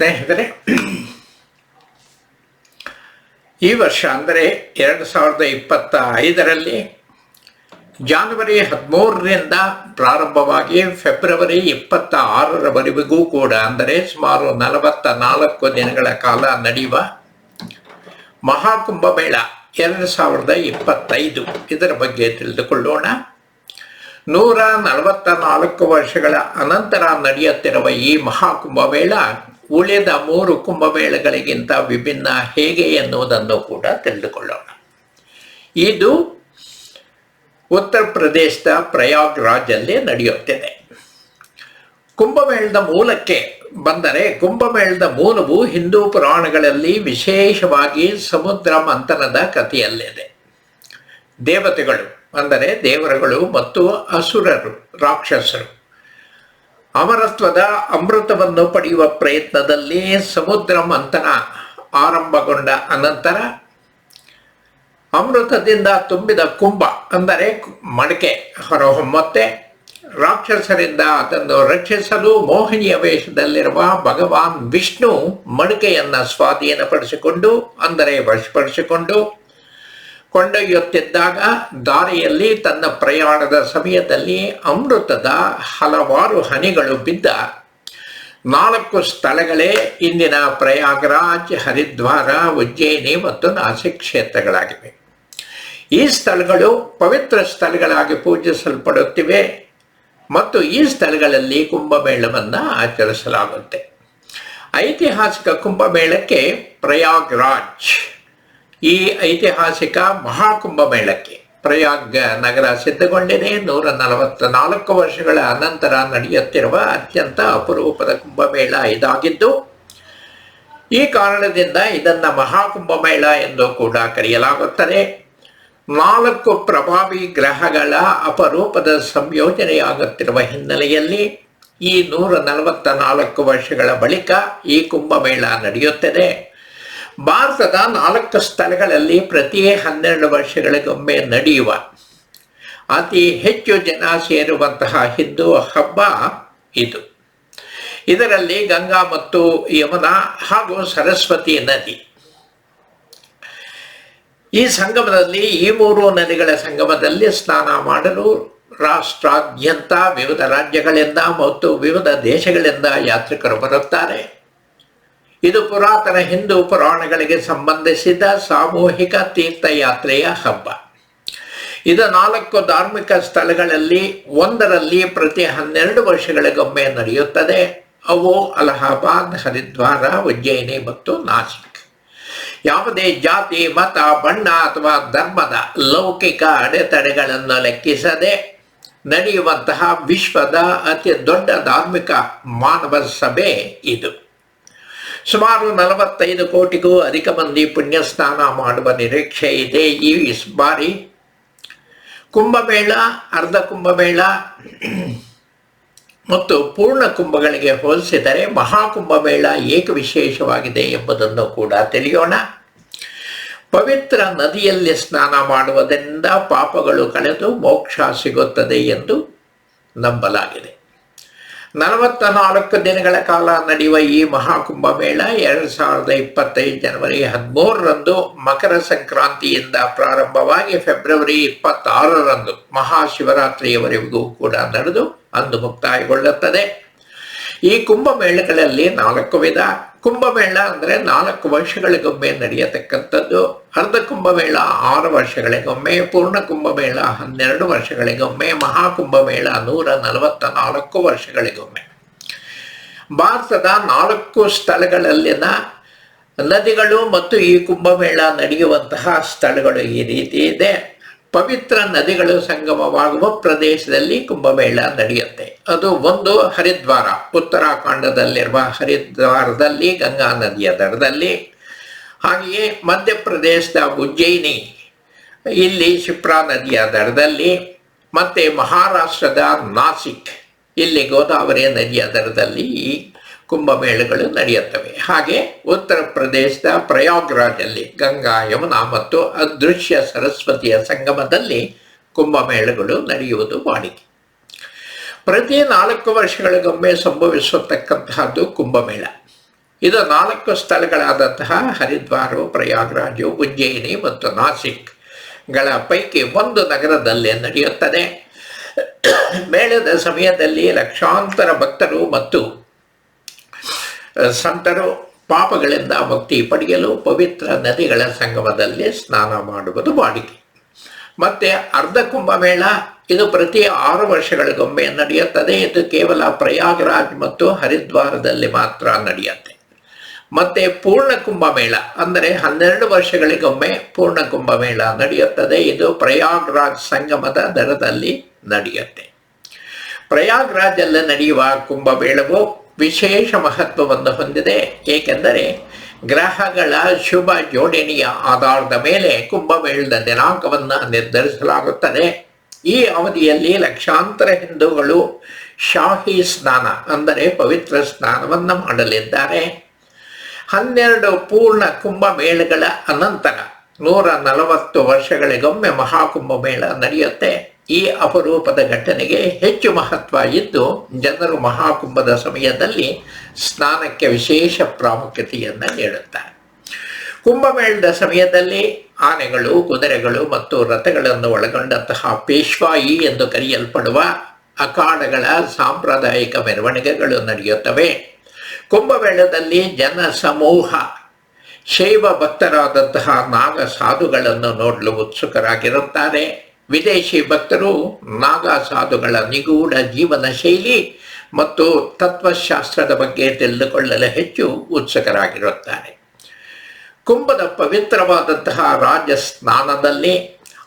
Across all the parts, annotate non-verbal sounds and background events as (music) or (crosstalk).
ಸ್ನೇಹಿತರೆ, ಈ ವರ್ಷ ಅಂದರೆ ಎರಡು ಸಾವಿರದ ಇಪ್ಪತ್ತ ಐದರಲ್ಲಿ ಜಾನ್ವರಿ ಹದಿಮೂರರಿಂದ ಪ್ರಾರಂಭವಾಗಿ ಫೆಬ್ರವರಿ ಇಪ್ಪತ್ತ ಆರರವರೆಗೂ ಕೂಡ, ಅಂದರೆ ಸುಮಾರು ನಲವತ್ತ ನಾಲ್ಕು ದಿನಗಳ ಕಾಲ ನಡೆಯುವ ಮಹಾಕುಂಭಮೇಳ ಎರಡು ಸಾವಿರದ ಇಪ್ಪತ್ತೈದು. ಇದರ ಬಗ್ಗೆ ತಿಳಿದುಕೊಳ್ಳೋಣ. ನೂರ ನಲವತ್ತ ನಾಲ್ಕು ವರ್ಷಗಳ ಅನಂತರ ನಡೆಯುತ್ತಿರುವ ಈ ಮಹಾಕುಂಭಮೇಳ ಉಳಿದ ಮೂರು ಕುಂಭಮೇಳಗಳಿಗಿಂತ ವಿಭಿನ್ನ ಹೇಗೆ ಎನ್ನುವುದನ್ನು ಕೂಡ ತಿಳಿದುಕೊಳ್ಳೋಣ. ಇದು ಉತ್ತರ ಪ್ರದೇಶದ ಪ್ರಯಾಗ್ ರಾಜಲ್ಲಿ ನಡೆಯುತ್ತಿದೆ. ಕುಂಭಮೇಳದ ಮೂಲಕ್ಕೆ ಬಂದರೆ ಕುಂಭಮೇಳದ ಮೂಲವು ಹಿಂದೂ ಪುರಾಣಗಳಲ್ಲಿ ವಿಶೇಷವಾಗಿ ಸಮುದ್ರ ಮಂಥನದ ಕಥೆಯಲ್ಲಿದೆ. ದೇವತೆಗಳು ಅಂದರೆ ದೇವರುಗಳು ಮತ್ತು ಅಸುರರು, ರಾಕ್ಷಸರು. ಅಮರತ್ವದ ಅಮೃತವನ್ನು ಪಡೆಯುವ ಪ್ರಯತ್ನದಲ್ಲಿ ಸಮುದ್ರ ಮಂಥನ ಆರಂಭಗೊಂಡ ಅನಂತರ ಅಮೃತದಿಂದ ತುಂಬಿದ ಕುಂಭ, ಅಂದರೆ ಮಡಕೆ, ಹೊರಹೊಮ್ಮತ್ತೆ, ರಾಕ್ಷಸರಿಂದ ಅದನ್ನು ರಕ್ಷಿಸಲು ಮೋಹಿನಿಯ ವೇಷದಲ್ಲಿರುವ ಭಗವಾನ್ ವಿಷ್ಣು ಮಡಿಕೆಯನ್ನು ಸ್ವಾಧೀನಪಡಿಸಿಕೊಂಡು, ಅಂದರೆ ವಶಪಡಿಸಿಕೊಂಡು ಕೊಂಡೊಯ್ಯುತ್ತಿದ್ದಾಗ ದಾರಿಯಲ್ಲಿ ತನ್ನ ಪ್ರಯಾಣದ ಸಮಯದಲ್ಲಿ ಅಮೃತದ ಹಲವಾರು ಹನಿಗಳು ಬಿದ್ದ ನಾಲ್ಕು ಸ್ಥಳಗಳೇ ಇಂದಿನ ಪ್ರಯಾಗರಾಜ್, ಹರಿದ್ವಾರ, ಉಜ್ಜಯಿನಿ ಮತ್ತು ನಾಸಿಕ್ ಕ್ಷೇತ್ರಗಳಾಗಿವೆ. ಈ ಸ್ಥಳಗಳು ಪವಿತ್ರ ಸ್ಥಳಗಳಾಗಿ ಪೂಜಿಸಲ್ಪಡುತ್ತಿವೆ ಮತ್ತು ಈ ಸ್ಥಳಗಳಲ್ಲಿ ಕುಂಭಮೇಳವನ್ನು ಆಚರಿಸಲಾಗುತ್ತೆ. ಐತಿಹಾಸಿಕ ಕುಂಭಮೇಳಕ್ಕೆ ಪ್ರಯಾಗ್ರಾಜ್ ಈ ಐತಿಹಾಸಿಕ ಮಹಾಕುಂಭ ಮೇಳಕ್ಕೆ ಪ್ರಯಾಗ್ ನಗರ ಸಿದ್ಧಗೊಂಡಿದೆ. ನೂರ ನಲವತ್ತ ನಾಲ್ಕು ವರ್ಷಗಳ ಅನಂತರ ನಡೆಯುತ್ತಿರುವ ಅತ್ಯಂತ ಅಪರೂಪದ ಕುಂಭಮೇಳ ಇದಾಗಿದ್ದು, ಈ ಕಾರಣದಿಂದ ಇದನ್ನ ಮಹಾಕುಂಭಮೇಳ ಎಂದು ಕೂಡ ಕರೆಯಲಾಗುತ್ತದೆ. ನಾಲ್ಕು ಪ್ರಭಾವಿ ಗ್ರಹಗಳ ಅಪರೂಪದ ಸಂಯೋಜನೆಯಾಗುತ್ತಿರುವ ಹಿನ್ನೆಲೆಯಲ್ಲಿ ಈ ನೂರ ನಲವತ್ತ ನಾಲ್ಕು ವರ್ಷಗಳ ಬಳಿಕ ಈ ಕುಂಭಮೇಳ ನಡೆಯುತ್ತದೆ. ಭಾರತದ ನಾಲ್ಕು ಸ್ಥಳಗಳಲ್ಲಿ ಪ್ರತಿ ಹನ್ನೆರಡು ವರ್ಷಗಳಿಗೊಮ್ಮೆ ನಡೆಯುವ ಅತಿ ಹೆಚ್ಚು ಜನ ಸೇರುವಂತಹ ಹಿಂದೂ ಹಬ್ಬ ಇದು. ಇದರಲ್ಲಿ ಗಂಗಾ ಮತ್ತು ಯಮುನಾ ಹಾಗೂ ಸರಸ್ವತಿ ನದಿ. ಈ ಸಂಗಮದಲ್ಲಿ ಈ ಮೂರು ನದಿಗಳ ಸಂಗಮದಲ್ಲಿ ಸ್ನಾನ ಮಾಡಲು ರಾಷ್ಟ್ರಾದ್ಯಂತ ವಿವಿಧ ರಾಜ್ಯಗಳಿಂದ ಮತ್ತು ವಿವಿಧ ದೇಶಗಳಿಂದ ಯಾತ್ರಿಕರು ಬರುತ್ತಾರೆ. ಇದು ಪುರಾತನ ಹಿಂದೂ ಪುರಾಣಗಳಿಗೆ ಸಂಬಂಧಿಸಿದ ಸಾಮೂಹಿಕ ತೀರ್ಥಯಾತ್ರೆಯ ಹಬ್ಬ. ಇದು ನಾಲ್ಕು ಧಾರ್ಮಿಕ ಸ್ಥಳಗಳಲ್ಲಿ ಒಂದರಲ್ಲಿ ಪ್ರತಿ ಹನ್ನೆರಡು ವರ್ಷಗಳಿಗೊಮ್ಮೆ ನಡೆಯುತ್ತದೆ. ಅವು ಅಲಹಾಬಾದ್, ಹರಿದ್ವಾರ, ಉಜ್ಜಯಿನಿ ಮತ್ತು ನಾಸಿಕ್. ಯಾವುದೇ ಜಾತಿ, ಮತ, ಬಣ್ಣ ಅಥವಾ ಧರ್ಮದ ಲೌಕಿಕ ಅಡೆತಡೆಗಳನ್ನು ಲೆಕ್ಕಿಸದೆ ನಡೆಯುವಂತಹ ವಿಶ್ವದ ಅತಿ ದೊಡ್ಡ ಧಾರ್ಮಿಕ ಮಾನವ ಸಭೆ ಇದು. ಸುಮಾರು ನಲವತ್ತೈದು ಕೋಟಿಗೂ ಅಧಿಕ ಮಂದಿ ಪುಣ್ಯ ಸ್ನಾನ ಮಾಡುವ ನಿರೀಕ್ಷೆ ಇದೆ ಈ ಬಾರಿ. ಕುಂಭಮೇಳ, ಅರ್ಧ ಕುಂಭಮೇಳ ಮತ್ತು ಪೂರ್ಣ ಕುಂಭಗಳಿಗೆ ಹೋಲಿಸಿದರೆ ಮಹಾಕುಂಭಮೇಳ ಏಕ ವಿಶೇಷವಾಗಿದೆ ಎಂಬುದನ್ನು ಕೂಡ ತಿಳಿಯೋಣ. ಪವಿತ್ರ ನದಿಯಲ್ಲಿ ಸ್ನಾನ ಮಾಡುವುದರಿಂದ ಪಾಪಗಳು ಕಳೆದು ಮೋಕ್ಷ ಸಿಗುತ್ತದೆ ಎಂದು ನಂಬಲಾಗಿದೆ. ನಲವತ್ತ ನಾಲ್ಕು ದಿನಗಳ ಕಾಲ ನಡೆಯುವ ಈ ಮಹಾಕುಂಭಮೇಳ ಎರಡು ಸಾವಿರದ ಇಪ್ಪತ್ತೈದು ಜನವರಿ ಹದಿಮೂರರಂದು ಮಕರ ಸಂಕ್ರಾಂತಿಯಿಂದ ಪ್ರಾರಂಭವಾಗಿ ಫೆಬ್ರವರಿ ಇಪ್ಪತ್ತಾರರಂದು ಮಹಾಶಿವರಾತ್ರಿಯವರೆಗೂ ಕೂಡ ನಡೆದು ಅಂದು ಮುಕ್ತಾಯಗೊಳ್ಳುತ್ತದೆ. ಈ ಕುಂಭಮೇಳಗಳಲ್ಲಿ ನಾಲ್ಕು ವಿಧ ಕುಂಭಮೇಳ ಅಂದರೆ ನಾಲ್ಕು ವರ್ಷಗಳಿಗೊಮ್ಮೆ ನಡೆಯತಕ್ಕಂಥದ್ದು. ಅರ್ಧ ಕುಂಭಮೇಳ ಆರು ವರ್ಷಗಳಿಗೊಮ್ಮೆ, ಪೂರ್ಣ ಕುಂಭಮೇಳ ಹನ್ನೆರಡು ವರ್ಷಗಳಿಗೊಮ್ಮೆ, ಮಹಾಕುಂಭಮೇಳ ನೂರ ನಲವತ್ತ ನಾಲ್ಕು ವರ್ಷಗಳಿಗೊಮ್ಮೆ. ಭಾರತದ ನಾಲ್ಕು ಸ್ಥಳಗಳಲ್ಲಿನ ನದಿಗಳು ಮತ್ತು ಈ ಕುಂಭಮೇಳ ನಡೆಯುವಂತಹ ಸ್ಥಳಗಳು ಈ ರೀತಿ ಇದೆ. ಪವಿತ್ರ ನದಿಗಳು ಸಂಗಮವಾಗುವ ಪ್ರದೇಶದಲ್ಲಿ ಕುಂಭಮೇಳ ನಡೆಯುತ್ತೆ. ಅದು ಒಂದು ಹರಿದ್ವಾರ. ಉತ್ತರಾಖಂಡದಲ್ಲಿರುವ ಹರಿದ್ವಾರದಲ್ಲಿ, ಗಂಗಾ ನದಿಯ ದಡದಲ್ಲಿ, ಹಾಗೆಯೇ ಮಧ್ಯಪ್ರದೇಶದ ಉಜ್ಜಯಿನಿ, ಇಲ್ಲಿ ಶಿಪ್ರಾ ನದಿಯ ದಡದಲ್ಲಿ, ಮತ್ತೆ ಮಹಾರಾಷ್ಟ್ರದ ನಾಸಿಕ್, ಇಲ್ಲಿ ಗೋದಾವರಿ ನದಿಯ ದಡದಲ್ಲಿ ಕುಂಭಮೇಳಗಳು ನಡೆಯುತ್ತವೆ. ಹಾಗೆ ಉತ್ತರ ಪ್ರದೇಶದ ಪ್ರಯಾಗ್ರಾಜಲ್ಲಿ ಗಂಗಾ ಯಮುನಾ ಮತ್ತು ಅದೃಶ್ಯ ಸರಸ್ವತಿಯ ಸಂಗಮದಲ್ಲಿ ಕುಂಭಮೇಳಗಳು ನಡೆಯುವುದು ವಾಡಿಕೆ. ಪ್ರತಿ ನಾಲ್ಕು ವರ್ಷಗಳಿಗೊಮ್ಮೆ ಸಂಭವಿಸತಕ್ಕಂತಹದ್ದು ಕುಂಭಮೇಳ. ಇದು ನಾಲ್ಕು ಸ್ಥಳಗಳಾದಂತಹ ಹರಿದ್ವಾರ ಪ್ರಯಾಗ್ರಾಜು ಉಜ್ಜಯಿನಿ ಮತ್ತು ನಾಸಿಕ್ಗಳ ಪೈಕಿ ಒಂದು ನಗರದಲ್ಲಿ ನಡೆಯುತ್ತದೆ. ಮೇಳದ ಸಮಯದಲ್ಲಿ ಲಕ್ಷಾಂತರ ಭಕ್ತರು ಮತ್ತು ಸಂತರು ಪಾಪಗಳಿಂದ ಮುಕ್ತಿ ಪಡೆಯಲು ಪವಿತ್ರ ನದಿಗಳ ಸಂಗಮದಲ್ಲಿ ಸ್ನಾನ ಮಾಡುವುದು ವಾಡಿಕೆ. ಮತ್ತೆ ಅರ್ಧ ಕುಂಭಮೇಳ, ಇದು ಪ್ರತಿ ಆರು ವರ್ಷಗಳಿಗೊಮ್ಮೆ ನಡೆಯುತ್ತದೆ. ಇದು ಕೇವಲ ಪ್ರಯಾಗರಾಜ್ ಮತ್ತು ಹರಿದ್ವಾರದಲ್ಲಿ ಮಾತ್ರ ನಡೆಯುತ್ತೆ. ಮತ್ತೆ ಪೂರ್ಣ ಕುಂಭಮೇಳ, ಅಂದರೆ ಹನ್ನೆರಡು ವರ್ಷಗಳಿಗೊಮ್ಮೆ ಪೂರ್ಣ ಕುಂಭಮೇಳ ನಡೆಯುತ್ತದೆ. ಇದು ಪ್ರಯಾಗ್ರಾಜ್ ಸಂಗಮದ ದರದಲ್ಲಿ ನಡೆಯುತ್ತೆ. ಪ್ರಯಾಗ್ರಾಜಲ್ಲಿ ನಡೆಯುವ ಕುಂಭಮೇಳವು ವಿಶೇಷ ಮಹತ್ವವನ್ನು ಹೊಂದಿದೆ. ಏಕೆಂದರೆ ಗ್ರಹಗಳ ಶುಭ ಜೋಡಣೆಯ ಆಧಾರದ ಮೇಲೆ ಕುಂಭಮೇಳದ ದಿನಾಂಕವನ್ನು ನಿರ್ಧರಿಸಲಾಗುತ್ತದೆ. ಈ ಅವಧಿಯಲ್ಲಿ ಲಕ್ಷಾಂತರ ಹಿಂದೂಗಳು ಶಾಹಿ ಸ್ನಾನ, ಅಂದರೆ ಪವಿತ್ರ ಸ್ನಾನವನ್ನು ಮಾಡಲಿದ್ದಾರೆ. ಹನ್ನೆರಡು ಪೂರ್ಣ ಕುಂಭಮೇಳಗಳ ಅನಂತರ ನೂರ ನಲವತ್ತು ವರ್ಷಗಳಿಗೊಮ್ಮೆ ಮಹಾಕುಂಭಮೇಳ ನಡೆಯುತ್ತೆ. ಈ ಅಪರೂಪದ ಘಟನೆಗೆ ಹೆಚ್ಚು ಮಹತ್ವ ಇದ್ದು, ಜನರು ಮಹಾಕುಂಭದ ಸಮಯದಲ್ಲಿ ಸ್ನಾನಕ್ಕೆ ವಿಶೇಷ ಪ್ರಾಮುಖ್ಯತೆಯನ್ನು ನೀಡುತ್ತಾರೆ. ಕುಂಭಮೇಳದ ಸಮಯದಲ್ಲಿ ಆನೆಗಳು, ಕುದುರೆಗಳು ಮತ್ತು ರಥಗಳನ್ನು ಒಳಗೊಂಡಂತಹ ಪೇಶ್ವಾಯಿ ಎಂದು ಕರೆಯಲ್ಪಡುವ ಅಖಾಡಗಳ ಸಾಂಪ್ರದಾಯಿಕ ಮೆರವಣಿಗೆಗಳು ನಡೆಯುತ್ತವೆ. ಕುಂಭಮೇಳದಲ್ಲಿ ಜನ ಸಮೂಹ, ಶೈವ ಭಕ್ತರಾದಂತಹ ನಾಗ ಸಾಧುಗಳನ್ನು ನೋಡಲು ಉತ್ಸುಕರಾಗಿರುತ್ತಾರೆ. ವಿದೇಶಿ ಭಕ್ತರು ನಾಗಾ ಸಾಧುಗಳ ನಿಗೂಢ ಜೀವನ ಶೈಲಿ ಮತ್ತು ತತ್ವಶಾಸ್ತ್ರದ ಬಗ್ಗೆ ತಿಳಿದುಕೊಳ್ಳಲು ಹೆಚ್ಚು ಉತ್ಸುಕರಾಗಿರುತ್ತಾರೆ. ಕುಂಭದ ಪವಿತ್ರವಾದಂತಹ ರಾಜ ಸ್ನಾನದಲ್ಲಿ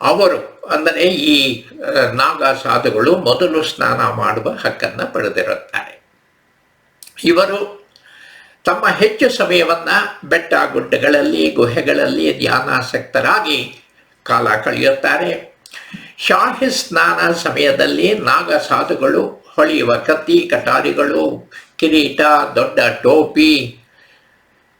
ಅವರು ಅಂದರೆ ಈ ನಾಗಾ ಸಾಧುಗಳು ಮೊದಲು ಸ್ನಾನ ಮಾಡುವ ಹಕ್ಕನ್ನು ಪಡೆದಿರುತ್ತಾರೆ. ಇವರು ತಮ್ಮ ಹೆಚ್ಚು ಸಮಯವನ್ನು ಬೆಟ್ಟ ಗುಡ್ಡಗಳಲ್ಲಿ, ಗುಹೆಗಳಲ್ಲಿ ಧ್ಯಾನಾಸಕ್ತರಾಗಿ ಕಾಲ ಕಳೆಯುತ್ತಾರೆ. ಶಾಹಿ ಸ್ನಾನ ಸಮಯದಲ್ಲಿ ನಾಗ ಸಾಧುಗಳು ಹೊಳೆಯುವ ಕತ್ತಿ ಕಟಾರಿಗಳು, ಕಿರೀಟ, ದೊಡ್ಡ ಟೋಪಿ,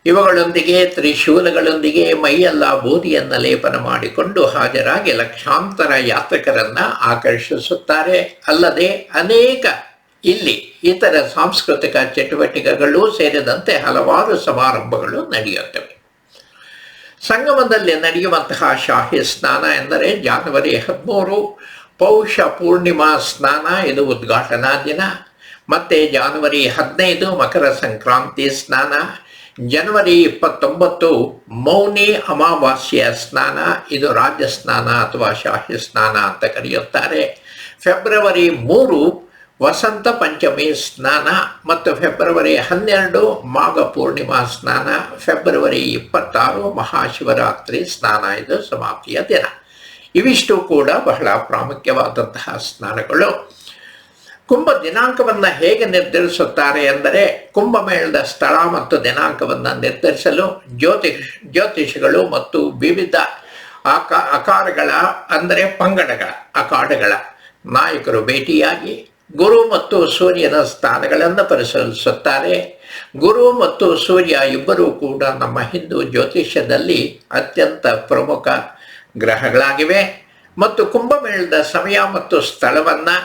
ಇವುಗಳೊಂದಿಗೆ, ತ್ರಿಶೂಲಗಳೊಂದಿಗೆ ಮೈಯೆಲ್ಲ ಬೂದಿಯನ್ನು ಲೇಪನ ಮಾಡಿಕೊಂಡು ಹಾಜರಾಗಿ ಲಕ್ಷಾಂತರ ಯಾತ್ರಿಕರನ್ನು ಆಕರ್ಷಿಸುತ್ತಾರೆ. ಅಲ್ಲದೆ ಅನೇಕ ಇಲ್ಲಿ ಇತರ ಸಾಂಸ್ಕೃತಿಕ ಚಟುವಟಿಕೆಗಳು ಸೇರಿದಂತೆ ಹಲವಾರು ಸಮಾರಂಭಗಳು ನಡೆಯುತ್ತವೆ. ಸಂಗಮದಲ್ಲಿ ನಡೆಯುವಂತಹ ಶಾಹಿ ಸ್ನಾನ ಎಂದರೆ ಜಾನ್ವರಿ ಹದಿಮೂರು ಪೌಷ ಪೂರ್ಣಿಮಾ ಸ್ನಾನ, ಇದು ಉದ್ಘಾಟನಾ ದಿನ. ಮತ್ತೆ ಜಾನ್ವರಿ ಹದಿನೈದು, ಮಕರ ಸಂಕ್ರಾಂತಿ ಸ್ನಾನ. ಜನವರಿ ಇಪ್ಪತ್ತೊಂಬತ್ತು, ಮೌನಿ ಅಮಾವಾಸ್ಯ ಸ್ನಾನ, ಇದು ರಾಜ್ಯ ಸ್ನಾನ ಅಥವಾ ಶಾಹಿ ಸ್ನಾನ ಅಂತ ಕರೆಯುತ್ತಾರೆ. ಫೆಬ್ರವರಿ ಮೂರು ವಸಂತ ಪಂಚಮಿ ಸ್ನಾನ ಮತ್ತು ಫೆಬ್ರವರಿ ಹನ್ನೆರಡು ಮಾಘ ಪೂರ್ಣಿಮಾ ಸ್ನಾನ, ಫೆಬ್ರವರಿ ಇಪ್ಪತ್ತಾರು ಮಹಾಶಿವರಾತ್ರಿ ಸ್ನಾನ, ಇದು ಸಮಾಪ್ತಿಯ ದಿನ. ಇವಿಷ್ಟು ಕೂಡ ಬಹಳ ಪ್ರಾಮುಖ್ಯವಾದಂತಹ ಸ್ನಾನಗಳು. ಕುಂಭ ದಿನಾಂಕವನ್ನು ಹೇಗೆ ನಿರ್ಧರಿಸುತ್ತಾರೆ ಎಂದರೆ ಕುಂಭಮೇಳದ ಸ್ಥಳ ಮತ್ತು ದಿನಾಂಕವನ್ನು ನಿರ್ಧರಿಸಲು ಜ್ಯೋತಿಷ್, ಜ್ಯೋತಿಷಿಗಳು ಮತ್ತು ವಿವಿಧ ಆಕ, ಅಕಾರಗಳ, ಅಂದರೆ ಪಂಗಡಗಳ, ಅಕಾಡಗಳ ನಾಯಕರು ಭೇಟಿಯಾಗಿ ಗುರು ಮತ್ತು ಸೂರ್ಯನ ಸ್ಥಾನಗಳನ್ನು ಪರಿಶೀಲಿಸುತ್ತಾರೆ. ಗುರು ಮತ್ತು ಸೂರ್ಯ ಇಬ್ಬರೂ ಕೂಡ ನಮ್ಮ ಹಿಂದೂ ಜ್ಯೋತಿಷ್ಯದಲ್ಲಿ ಅತ್ಯಂತ ಪ್ರಮುಖ ಗ್ರಹಗಳಾಗಿವೆ. ಮತ್ತು ಕುಂಭಮೇಳದ ಸಮಯ ಮತ್ತು ಸ್ಥಳವನ್ನು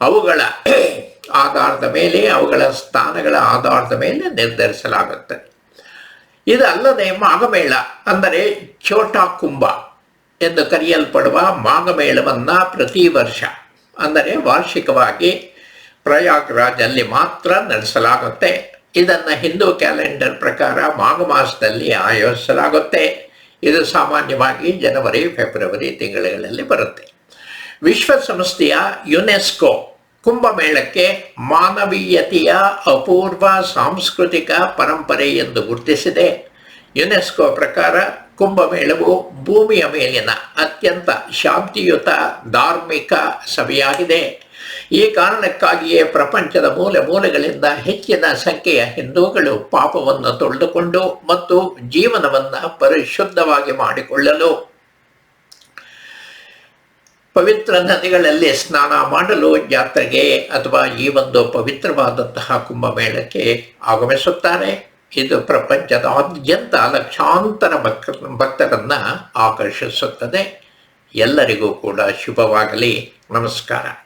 ಅವುಗಳ (clears throat) ಆಧಾರದ ಮೇಲೆ, ಅವುಗಳ ಸ್ಥಾನಗಳ ಆಧಾರದ ಮೇಲೆ ನಿರ್ಧರಿಸಲಾಗುತ್ತದೆ ಇದಲ್ಲದೆ ಮಾಘಮೇಳ ಅಂದರೆ ಛೋಟಾ ಕುಂಭ ಎಂದು ಕರೆಯಲ್ಪಡುವ ಮಾಘಮೇಳವನ್ನು ಪ್ರತಿ ವರ್ಷ ಅಂದರೆ ವಾರ್ಷಿಕವಾಗಿ ಪ್ರಯಾಗ್ರಾಜಲ್ಲಿ ಮಾತ್ರ ನಡೆಸಲಾಗುತ್ತೆ. ಇದನ್ನು ಹಿಂದೂ ಕ್ಯಾಲೆಂಡರ್ ಪ್ರಕಾರ ಮಾಘ ಮಾಸದಲ್ಲಿ ಆಯೋಜಿಸಲಾಗುತ್ತೆ. ಇದು ಸಾಮಾನ್ಯವಾಗಿ ಜನವರಿ, ಫೆಬ್ರವರಿ ತಿಂಗಳುಗಳಲ್ಲಿ ಬರುತ್ತೆ. ವಿಶ್ವಸಂಸ್ಥೆಯ ಯುನೆಸ್ಕೋ ಕುಂಭಮೇಳಕ್ಕೆ ಮಾನವೀಯತೆಯ ಅಪೂರ್ವ ಸಾಂಸ್ಕೃತಿಕ ಪರಂಪರೆ ಎಂದು ಗುರುತಿಸಿದೆ. ಯುನೆಸ್ಕೋ ಪ್ರಕಾರ ಕುಂಭಮೇಳವು ಭೂಮಿಯ ಮೇಲಿನ ಅತ್ಯಂತ ಶಾಂತಿಯುತ ಧಾರ್ಮಿಕ ಸಭೆಯಾಗಿದೆ. ಈ ಕಾರಣಕ್ಕಾಗಿಯೇ ಪ್ರಪಂಚದ ಮೂಲೆ ಮೂಲೆಗಳಿಂದ ಹೆಚ್ಚಿನ ಸಂಖ್ಯೆಯ ಹಿಂದೂಗಳು ಪಾಪವನ್ನು ತೊಳೆದುಕೊಂಡು ಮತ್ತು ಜೀವನವನ್ನು ಪರಿಶುದ್ಧವಾಗಿ ಮಾಡಿಕೊಳ್ಳಲು ಪವಿತ್ರ ನದಿಗಳಲ್ಲಿ ಸ್ನಾನ ಮಾಡಲು ಜಾತ್ರೆಗೆ ಅಥವಾ ಈ ಒಂದು ಪವಿತ್ರವಾದಂತಹ ಕುಂಭಮೇಳಕ್ಕೆ ಆಗಮಿಸುತ್ತಾರೆ. ಇದು ಪ್ರಪಂಚದಾದ್ಯಂತ ಲಕ್ಷಾಂತರ ಭಕ್ ಭಕ್ತರನ್ನ ಆಕರ್ಷಿಸುತ್ತದೆ. ಎಲ್ಲರಿಗೂ ಕೂಡ ಶುಭವಾಗಲಿ. ನಮಸ್ಕಾರ.